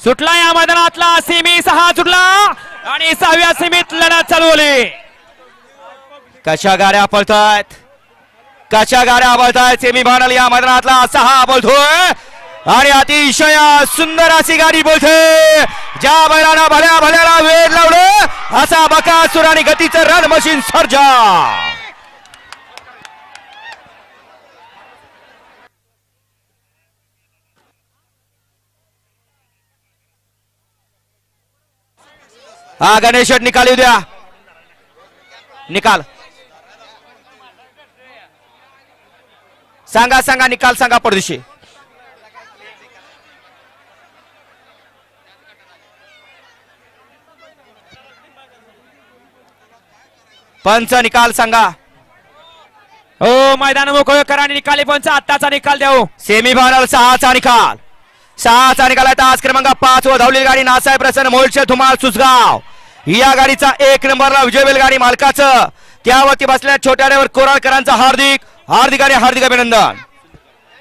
सुटला या मैदानातला सेमी सहा सुटला आणि सहाव्या सेमीत लढत चालवली. कशा गाड्या पळतायत? कशा गाड्या पळतायत? सेमी फायनल या मैदानातला सहा बोलतोय आणि अतिशय सुंदर अशी गाडी बोलते ज्या बैलानं भल्या भल्याला वेळ लावलं असा बकासूर आणि गतीचं रन मशीन सर्जा. हा गणेश निकाल येऊ द्या. निकाल. सांगा सांगा निकाल सांगा परदेशी. पंच निकाल सांगा. हो मैदान मोकळं करा आणि निकाली पंच. आत्ताचा निकाल द्याव सेमी फायनल सहाचा निकाल. सहाचा निकाल आहे. तास क्रमांक पाच व धावलेली गाडी नासाहेब प्रसन्न मोलशे धुमाळ सुसगाव या गाडीचा एक नंबरला विजय बैलगाडी मालकाचं. त्यावरती बसल्या छोट्या ड्रायव्हर कोराळकरांचा हार्दिक हार्दिक आणि हार्दिक अभिनंदन.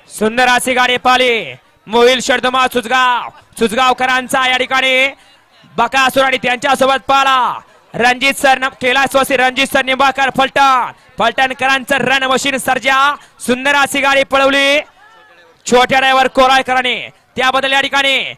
सुंदर अशी गाडी पाली मोहिल शर्दमा सुजगाव सुजगावकरांचा या ठिकाणी बकासूर आणि त्यांच्यासोबत पाला. रणजित सर न- कैलासवासी रणजित सर निंबाळकर फलटण. फलटणकरांचं रन मशीन सर्जा. सुंदर अशी गाडी पळवली. छोट्या ड्रायव्हर कोराळकरांनी. त्याबद्दल या ठिकाणी